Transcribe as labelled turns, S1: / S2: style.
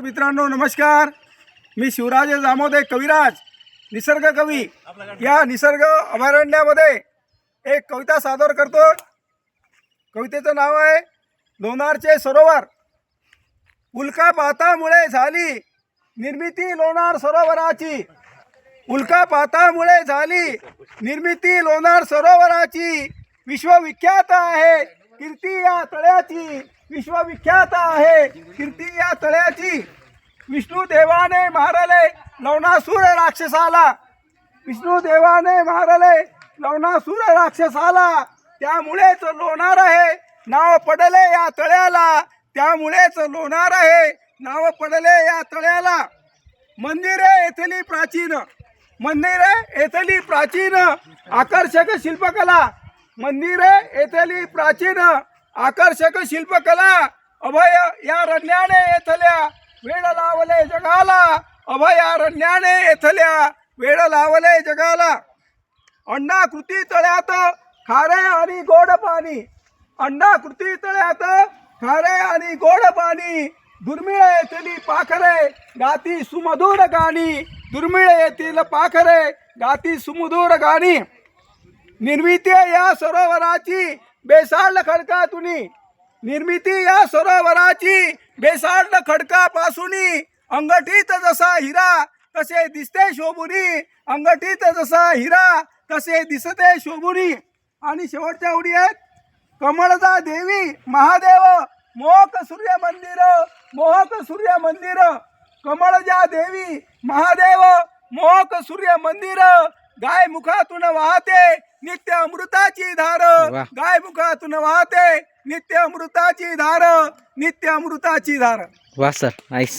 S1: तर मित्रांनो नमस्कार. मी शिवराज जामोदे कविराज निसर्ग कवी. या निसर्ग अभयारण्यामध्ये एक कविता सादर करतो. कवितेचं नाव आहे लोणारचे सरोवर. उल्कापातामुळे झाली निर्मिती लोणार सरोवराची. उल्कापातामुळे झाली निर्मिती लोणार सरोवराची. विश्वविख्यात आहे. कीर्ती या तळ्याची विश्वविख्यात आहे. कीर्ती या तळ्याची विष्णू देवाने मारले लवणासूर राक्षसाला. विष्णू देवाने मारले लवणासूर राक्षसाला. त्यामुळेच लोणार आहे. नाव पडले या तळ्याला. त्यामुळेच लोणार आहे. नाव पडले या तळ्याला. मंदिरे येथली प्राचीन. मंदिरे येथली प्राचीन. आकर्षक शिल्पकला. मंदिरे येथली प्राचीन आकर्षक शिल्पकला अभय या रण्याने येथल्या वेळ लावले जगाला. अभयारण्याने येथल्या वेळ लावले जगाला. अण्णा कृती तळ्यात खारे आणि गोड पाणी. अण्णा कृती तळ्यात खारे आणि गोड पाणी. दुर्मिळ येथील पाखरे गाती सुमधुर गाणी. दुर्मिळ येथील पाखरे गाती सुमधुर गाणी. निर्मिती या सरोवराची. बेसाड खडकातुनी. निर्मिती या सरोवराची बेसाड खडकापासून. अंगठीत जसा हिरा तसे दिसते शोभुनी. अंगठीत जसा हिरा तसे दिसते शोभुनी. आणि शेवटच्या उडी आहेत. कमळदा देवी महादेव मोहक सूर्य मंदिर मोहक सूर्य मंदिर. कमळजा देवी महादेव मोहक सूर्य मंदिर. गाय मुखातून वाहते नित्य अमृताची धार. गाय मुखातून वाहते नित्य अमृताची धार. नित्य अमृताची धार.
S2: वा सर नाईस